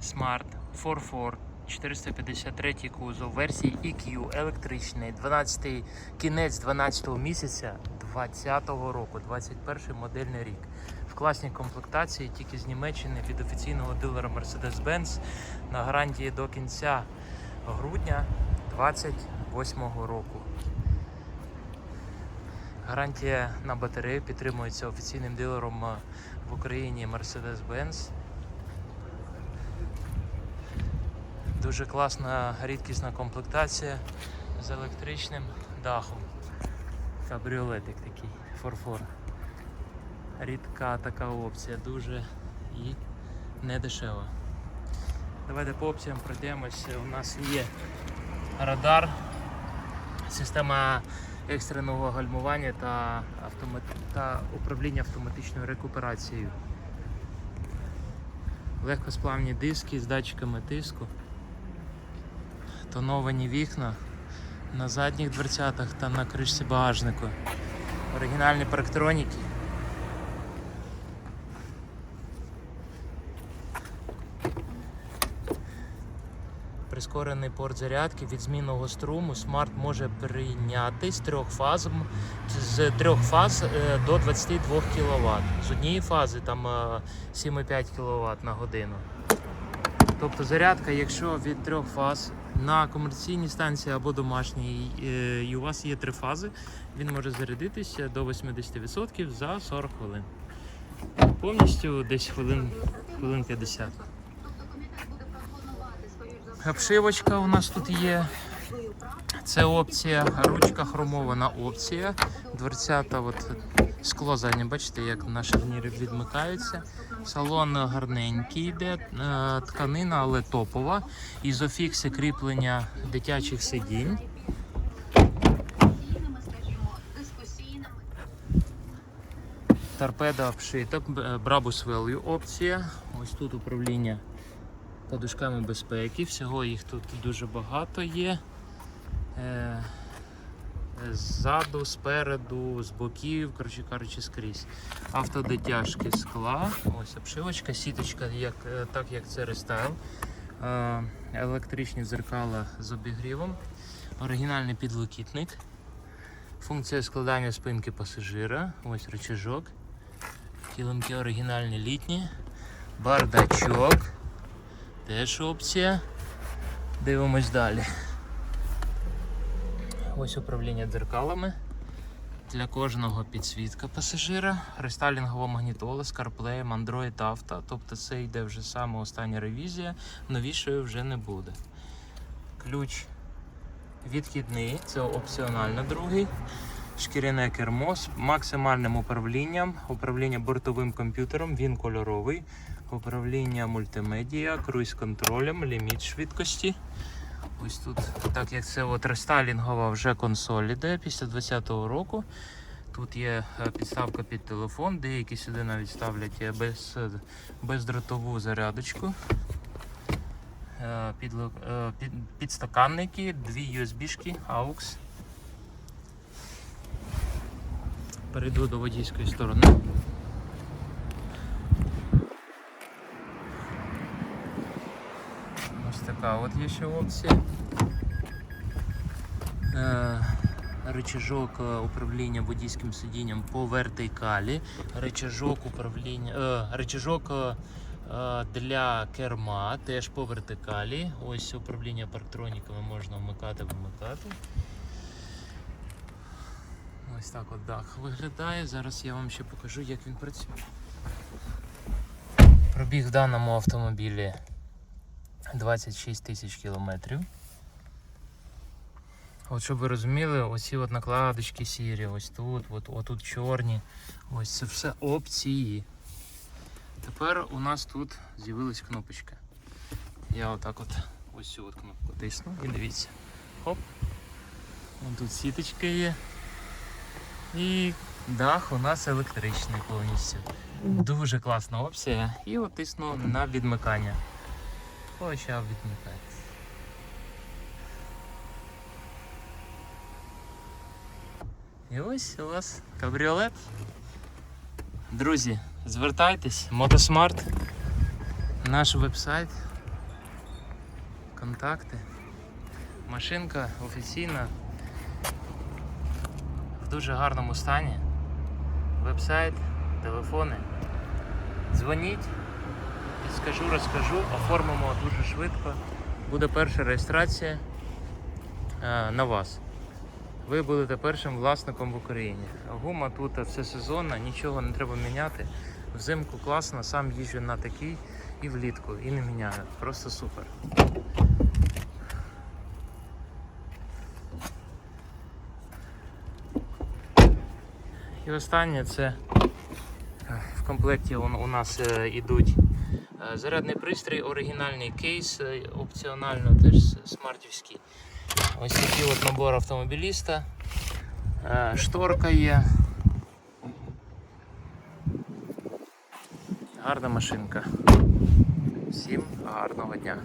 Smart 4.4 453 кузов версії EQ електричний, 12 кінець 12 місяця 20 року, 21 модельний рік. В класній комплектації тільки з Німеччини від офіційного дилера Mercedes-Benz на гарантії до кінця грудня 28-го року. Гарантія на батарею підтримується офіційним дилером в Україні Mercedes-Benz. Дуже класна рідкісна комплектація з електричним дахом. Кабріолетик такий, форфор. Рідка така опція, дуже і не. Давайте по опціям пройдемось. У нас є радар, система екстреного гальмування та, автомат... та управління автоматичною рекуперацією. Легкосплавні диски з датчиками тиску тоновані вікна на задніх дверцятах та на кришці багажнику. Оригінальні парктроніки. Прискорений порт зарядки від змінного струму смарт може прийняти з трьох фаз, з трьох фаз е, до 22 кВт. З однієї фази там е, 7,5 кВт на годину. Тобто зарядка, якщо від трьох фаз на комерційній станції або домашній, е, і у вас є три фази, він може зарядитися до 80% за 40 хвилин. Повністю десь хвилин, хвилин 50. Обшивочка у нас тут є. Це опція, ручка хромована опція. Дверцята, от скло заднє, бачите, як на шарнірі відмикаються. Салон гарненький йде, е, тканина, але топова. Ізофікси кріплення дитячих сидінь. Торпеда обшита, б- Brabus Value опція. Ось тут управління подушками безпеки. Всього їх тут дуже багато є. Ззаду, спереду, з боків, коротше кажучи, скрізь. Автодотяжки скла. Ось обшивочка, сіточка, як, е, так як це рестайл. Е, Електричні дзеркала з обігрівом. Оригінальний підлокітник. Функція складання спинки пасажира. Ось рычажок. Килимки оригінальні літні. Бардачок. Теж опція. Дивимось далі. Ось управління дзеркалами. Для кожного підсвітка пасажира, рестайлінгова магнітола з CarPlay, Android Auto. Тобто це йде вже саме остання ревізія, новішої вже не буде. Ключ відхідний, це опціонально другий. Шкіряне кермо з максимальним управлінням, управління бортовим комп'ютером, він кольоровий, управління мультимедіа, круїз-контролем, ліміт швидкості. Ось тут, так як це от рестайлінгова вже консоль іде після 20-го року. Тут є е, підставка під телефон, деякі сюди навіть ставлять е, без, е, бездротову зарядочку. Е, під, підстаканники, дві USB-шки, AUX. Перейду до водійської сторони. Ось така от є ще опція. Е, Рычажок е, управління водійським сидінням по вертикалі, рычажок управління, е, рычажок е, е, для керма теж по вертикалі. Ось управління парктроніками можна вмикати, вимикати. Ось так от дах виглядає. Зараз я вам ще покажу, як він працює. Пробіг в даному автомобілі 26 тисяч кілометрів. От щоб ви розуміли, оці от накладочки сірі, ось тут, от, отут чорні. Ось це все опції. Тепер у нас тут з'явилась кнопочка. Я отак от ось цю от кнопку тисну і дивіться. Хоп. Вон тут сіточка є. І дах у нас електричний повністю. Дуже класна опція. І от тисну на відмикання. Почав відмикати. І ось у вас кабріолет. Друзі, звертайтесь, Мотосмарт, наш вебсайт. контакти. Машинка офіційна в дуже гарному стані. Вебсайт, телефони. Дзвоніть, підскажу, розкажу, оформимо дуже швидко. Буде перша реєстрація е, на вас. Ви будете першим власником в Україні. Гума тут все сезонна, нічого не треба міняти. Взимку класно, сам їжджу на такий і влітку, і не міняю. Просто супер. І останнє це е, в комплекті у нас е, ідуть зарядний пристрій, оригінальний кейс, е, опціонально теж смартівський. Ось такий от набор автомобіліста. Е, Шторка є. Гарна машинка. Всім гарного дня.